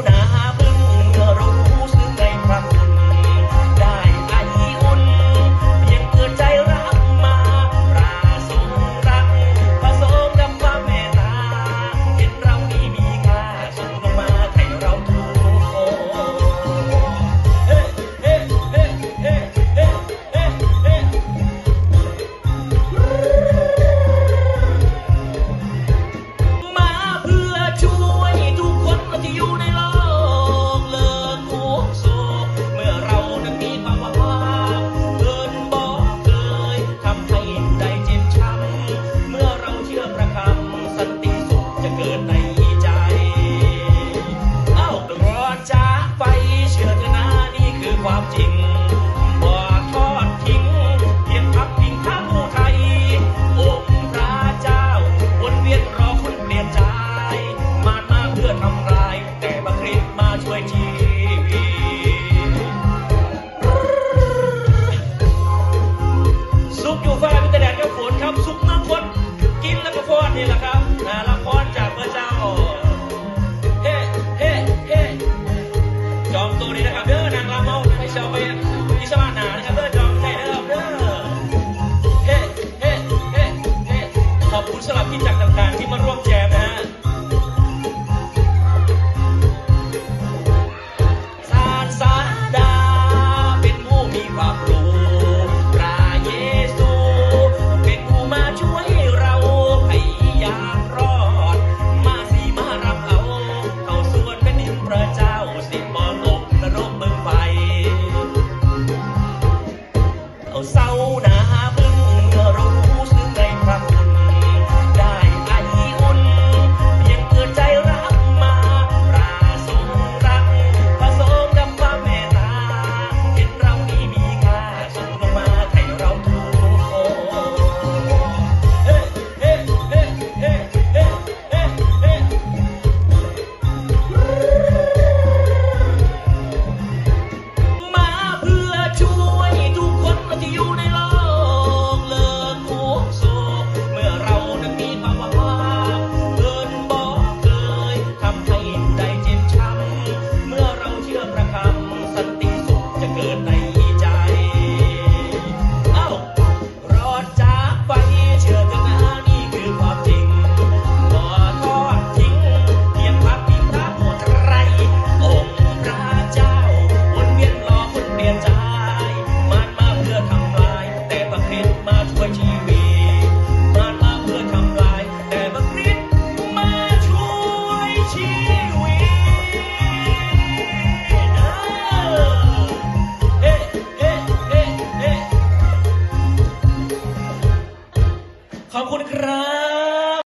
na ชื่อประคำสันติสุขจะเกิดในใจ เอ้ารอจ้าไปเชื่อเถอะนะนี่คือความจริง ที่สมานานะครับเด้อจอมเด้เด้อเฮ้เฮ้เฮ้ขอบคุณสลับที่จัดต่างๆที่มาร่วมแจมนะสารสาดาเป็นผู้มีความรู้พระเยซู เป็นผู้มาช่วยเราให้อยากรอด มาสิมารัเอา เข้าสวนเป็นดินพระเจ้าสิบ you, they love